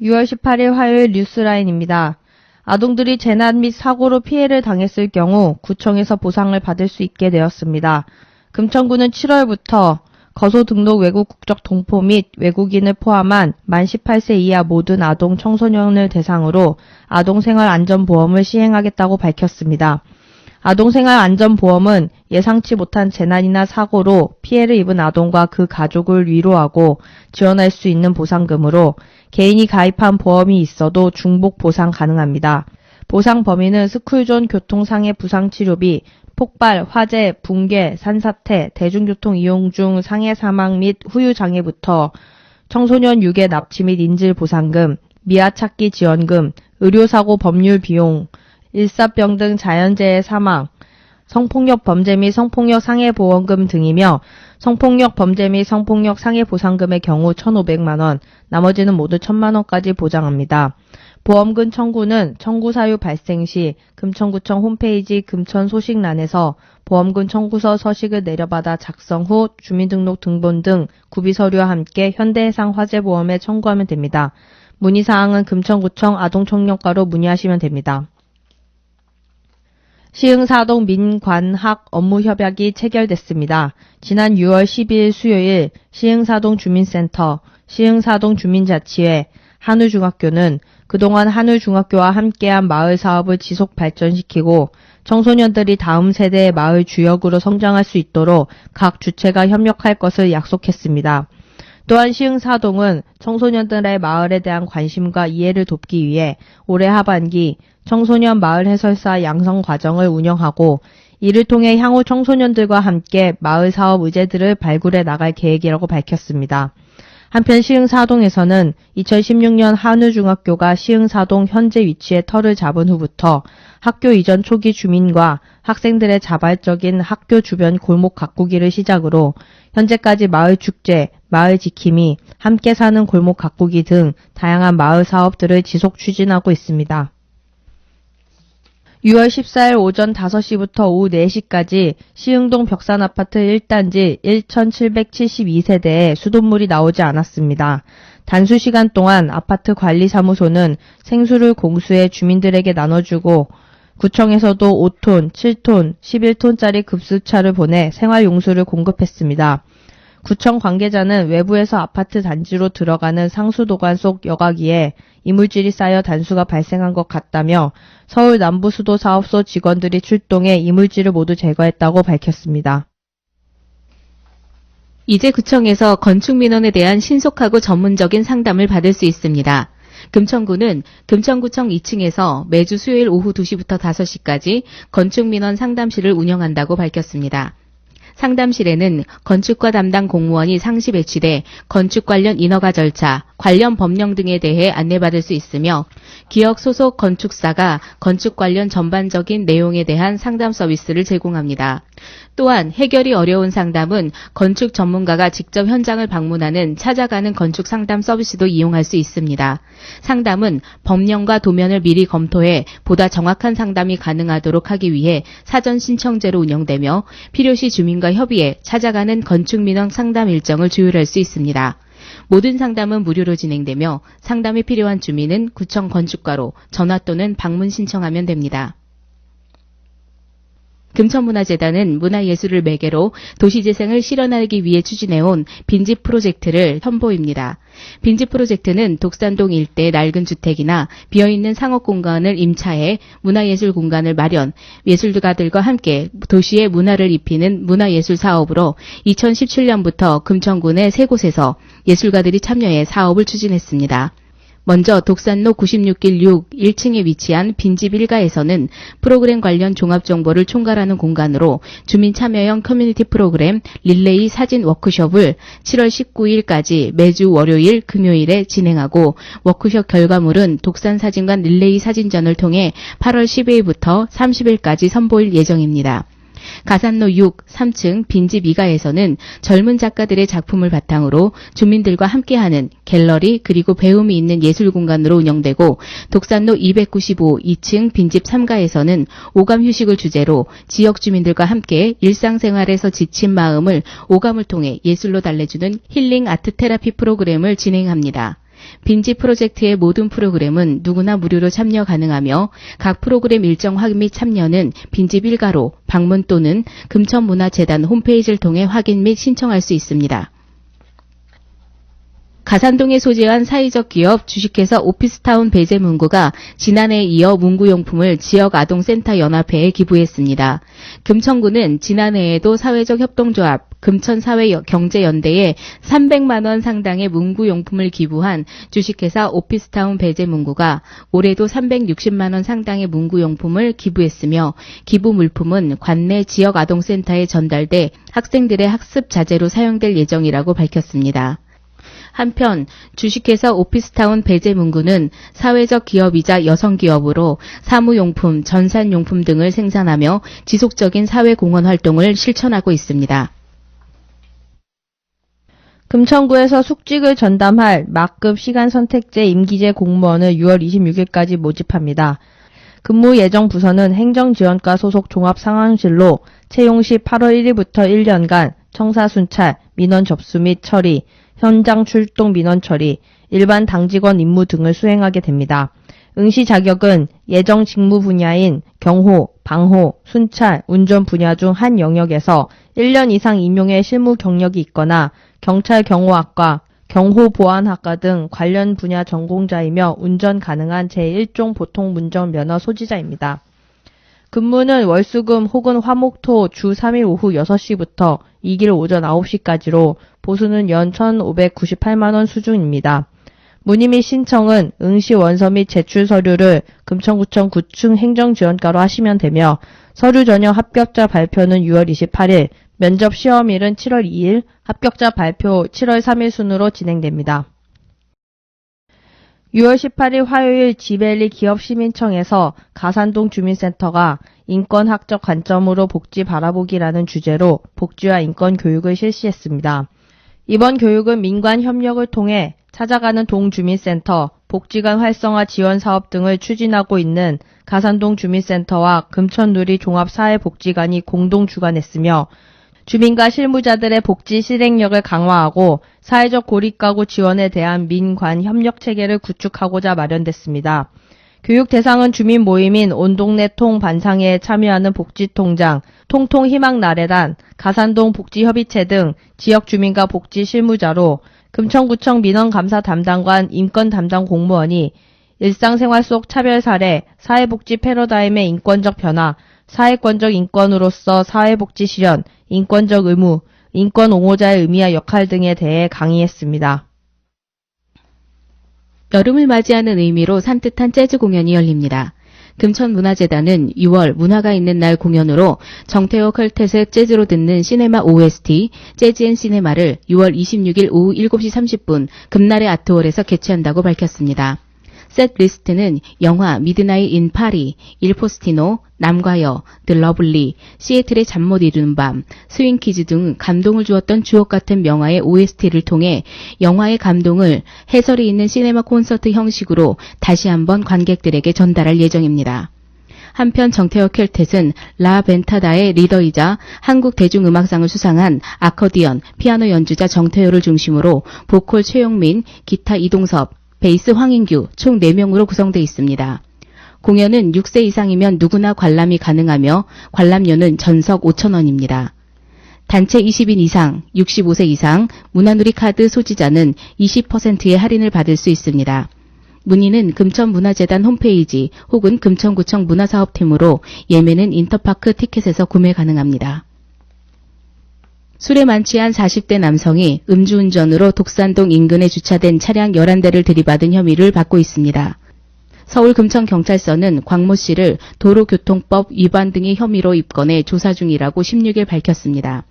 6월 18일 화요일 뉴스라인입니다. 아동들이 재난 및 사고로 피해를 당했을 경우 구청에서 보상을 받을 수 있게 되었습니다. 금천구는 7월부터 거소 등록 외국 국적 동포 및 외국인을 포함한 만 18세 이하 모든 아동 청소년을 대상으로 아동생활안전보험을 시행하겠다고 밝혔습니다. 아동생활안전보험은 예상치 못한 재난이나 사고로 피해를 입은 아동과 그 가족을 위로하고 지원할 수 있는 보상금으로 개인이 가입한 보험이 있어도 중복 보상 가능합니다. 보상 범위는 스쿨존 교통상해 부상치료비, 폭발, 화재, 붕괴, 산사태, 대중교통 이용 중 상해 사망 및 후유 장애부터 청소년 유괴 납치 및 인질 보상금, 미아 찾기 지원금, 의료사고 법률 비용, 일사병 등 자연재해 사망, 성폭력 범죄 및 성폭력 상해 보험금 등이며 성폭력 범죄 및 성폭력 상해 보상금의 경우 1,500만 원, 나머지는 모두 1,000만 원까지 보장합니다. 보험금 청구는 청구 사유 발생 시 금천구청 홈페이지 금천 소식란에서 보험금 청구서 서식을 내려받아 작성 후 주민등록 등본 등 구비 서류와 함께 현대해상 화재보험에 청구하면 됩니다. 문의사항은 금천구청 아동청년과로 문의하시면 됩니다. 시흥사동 민관학 업무협약이 체결됐습니다. 지난 6월 12일 수요일 시흥사동 주민센터, 시흥사동 주민자치회, 한울중학교는 그동안 한울중학교와 함께한 마을 사업을 지속 발전시키고 청소년들이 다음 세대의 마을 주역으로 성장할 수 있도록 각 주체가 협력할 것을 약속했습니다. 또한 시흥사동은 청소년들의 마을에 대한 관심과 이해를 돕기 위해 올해 하반기 청소년 마을 해설사 양성 과정을 운영하고 이를 통해 향후 청소년들과 함께 마을 사업 의제들을 발굴해 나갈 계획이라고 밝혔습니다. 한편 시흥사동에서는 2016년 한우중학교가 시흥사동 현재 위치의 터를 잡은 후부터 학교 이전 초기 주민과 학생들의 자발적인 학교 주변 골목 가꾸기를 시작으로 현재까지 마을 축제, 마을 지킴이, 함께 사는 골목 가꾸기 등 다양한 마을 사업들을 지속 추진하고 있습니다. 6월 14일 오전 5시부터 오후 4시까지 시흥동 벽산 아파트 1단지 1772세대에 수돗물이 나오지 않았습니다. 단수 시간 동안 아파트 관리사무소는 생수를 공수해 주민들에게 나눠주고 구청에서도 5톤, 7톤, 11톤짜리 급수차를 보내 생활용수를 공급했습니다. 구청 관계자는 외부에서 아파트 단지로 들어가는 상수도관 속 여과기에 이물질이 쌓여 단수가 발생한 것 같다며 서울 남부수도사업소 직원들이 출동해 이물질을 모두 제거했다고 밝혔습니다. 이제 구청에서 건축 민원에 대한 신속하고 전문적인 상담을 받을 수 있습니다. 금천구는 금천구청 2층에서 매주 수요일 오후 2시부터 5시까지 건축 민원 상담실을 운영한다고 밝혔습니다. 상담실에는 건축과 담당 공무원이 상시 배치돼 건축 관련 인허가 절차, 관련 법령 등에 대해 안내받을 수 있으며 기업 소속 건축사가 건축 관련 전반적인 내용에 대한 상담 서비스를 제공합니다. 또한 해결이 어려운 상담은 건축 전문가가 직접 현장을 방문하는 찾아가는 건축 상담 서비스도 이용할 수 있습니다. 상담은 법령과 도면을 미리 검토해 보다 정확한 상담이 가능하도록 하기 위해 사전 신청제로 운영되며 필요시 주민과 협의해 찾아가는 건축 민원 상담 일정을 조율할 수 있습니다. 모든 상담은 무료로 진행되며 상담이 필요한 주민은 구청 건축과로 전화 또는 방문 신청하면 됩니다. 금천문화재단은 문화예술을 매개로 도시재생을 실현하기 위해 추진해온 빈집 프로젝트를 선보입니다. 빈집 프로젝트는 독산동 일대 낡은 주택이나 비어있는 상업 공간을 임차해 문화예술 공간을 마련, 예술가들과 함께 도시의 문화를 입히는 문화예술 사업으로 2017년부터 금천군의 세 곳에서 예술가들이 참여해 사업을 추진했습니다. 먼저 독산로 96길 6 1층에 위치한 빈집 1가에서는 프로그램 관련 종합 정보를 총괄하는 공간으로 주민 참여형 커뮤니티 프로그램 릴레이 사진 워크숍을 7월 19일까지 매주 월요일, 금요일에 진행하고 워크숍 결과물은 독산 사진관 릴레이 사진전을 통해 8월 12일부터 30일까지 선보일 예정입니다. 가산로 6, 3층 빈집 2가에서는 젊은 작가들의 작품을 바탕으로 주민들과 함께하는 갤러리 그리고 배움이 있는 예술 공간으로 운영되고 독산로 295, 2층 빈집 3가에서는 오감 휴식을 주제로 지역 주민들과 함께 일상생활에서 지친 마음을 오감을 통해 예술로 달래주는 힐링 아트 테라피 프로그램을 진행합니다. 빈지 프로젝트의 모든 프로그램은 누구나 무료로 참여 가능하며 각 프로그램 일정 확인 및 참여는 빈집 일가로 방문 또는 금천문화재단 홈페이지를 통해 확인 및 신청할 수 있습니다. 가산동에 소재한 사회적 기업 주식회사 오피스타운 배재문구가 지난해에 이어 문구용품을 지역 아동센터 연합회에 기부했습니다. 금천구는 지난해에도 사회적 협동조합 금천사회 경제연대에 300만 원 상당의 문구용품을 기부한 주식회사 오피스타운 배재문구가 올해도 360만 원 상당의 문구용품을 기부했으며 기부 물품은 관내 지역 아동센터에 전달돼 학생들의 학습 자재로 사용될 예정이라고 밝혔습니다. 한편 주식회사 오피스타운 배재문구는 사회적 기업이자 여성기업으로 사무용품, 전산용품 등을 생산하며 지속적인 사회공헌 활동을 실천하고 있습니다. 금천구에서 숙직을 전담할 막급 시간 선택제 임기제 공무원을 6월 26일까지 모집합니다. 근무 예정 부서는 행정지원과 소속 종합상황실로 채용 시 8월 1일부터 1년간 청사 순찰, 민원 접수 및 처리, 현장 출동 민원 처리, 일반 당직원 임무 등을 수행하게 됩니다. 응시 자격은 예정 직무 분야인 경호, 방호, 순찰, 운전 분야 중 한 영역에서 1년 이상 임용의 실무 경력이 있거나 경찰 경호학과, 경호보안학과 등 관련 분야 전공자이며 운전 가능한 제1종 보통 운전 면허 소지자입니다. 근무는 월수금 혹은 화목토 주 3일 오후 6시부터 2일 오전 9시까지로 보수는 연 1,598만원 수준입니다. 문의 및 신청은 응시 원서 및 제출 서류를 금천구청 9층 행정지원과로 하시면 되며 서류 전형 합격자 발표는 6월 28일, 면접 시험일은 7월 2일, 합격자 발표 7월 3일 순으로 진행됩니다. 6월 18일 화요일 지벨리 기업시민청에서 가산동 주민센터가 인권학적 관점으로 복지 바라보기라는 주제로 복지와 인권 교육을 실시했습니다. 이번 교육은 민관 협력을 통해 찾아가는 동주민센터, 복지관 활성화 지원 사업 등을 추진하고 있는 가산동 주민센터와 금천누리 종합사회복지관이 공동 주관했으며 주민과 실무자들의 복지 실행력을 강화하고 사회적 고립가구 지원에 대한 민관 협력 체계를 구축하고자 마련됐습니다. 교육 대상은 주민 모임인 온동네 통 반상회에 참여하는 복지통장, 통통희망나래단, 가산동 복지협의체 등 지역 주민과 복지 실무자로 금천구청 민원감사 담당관 인권 담당 공무원이 일상생활 속 차별 사례, 사회복지 패러다임의 인권적 변화, 사회권적 인권으로서 사회복지 실현, 인권적 의무, 인권 옹호자의 의미와 역할 등에 대해 강의했습니다. 여름을 맞이하는 의미로 산뜻한 재즈 공연이 열립니다. 금천문화재단은 6월 문화가 있는 날 공연으로 정태호 컬텟의 재즈로 듣는 시네마 OST 재즈 앤 시네마를 6월 26일 오후 7시 30분 금날의 아트홀에서 개최한다고 밝혔습니다. 셋 리스트는 영화 미드나잇 인 파리, 일포스티노, 남과여, 드 러블리, 시애틀의 잠 못 이루는 밤, 스윙키즈 등 감동을 주었던 주옥 같은 명화의 OST를 통해 영화의 감동을 해설이 있는 시네마 콘서트 형식으로 다시 한번 관객들에게 전달할 예정입니다. 한편 정태혁 켈텟은 라 벤타다의 리더이자 한국 대중음악상을 수상한 아커디언, 피아노 연주자 정태효를 중심으로 보컬 최용민, 기타 이동섭, 베이스 황인규 총 4명으로 구성되어 있습니다. 공연은 6세 이상이면 누구나 관람이 가능하며 관람료는 전석 5천원입니다. 단체 20인 이상, 65세 이상, 문화누리 카드 소지자는 20%의 할인을 받을 수 있습니다. 문의는 금천문화재단 홈페이지 혹은 금천구청 문화사업팀으로 예매는 인터파크 티켓에서 구매 가능합니다. 술에 만취한 40대 남성이 음주운전으로 독산동 인근에 주차된 차량 11대를 들이받은 혐의를 받고 있습니다. 서울 금천경찰서는 광모 씨를 도로교통법 위반 등의 혐의로 입건해 조사 중이라고 16일 밝혔습니다.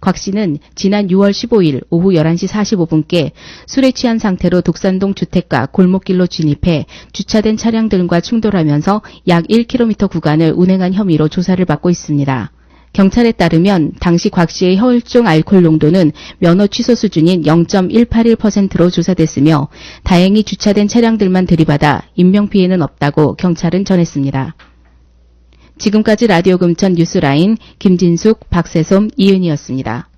곽 씨는 지난 6월 15일 오후 11시 45분께 술에 취한 상태로 독산동 주택가 골목길로 진입해 주차된 차량 들과 충돌하면서 약 1km 구간을 운행한 혐의로 조사를 받고 있습니다. 경찰에 따르면 당시 곽 씨의 혈중 알코올 농도는 면허 취소 수준인 0.181%로 조사됐으며 다행히 주차된 차량들만 들이받아 인명피해는 없다고 경찰은 전했습니다. 지금까지 라디오 금천 뉴스라인 김진숙, 박세솜, 이은이었습니다.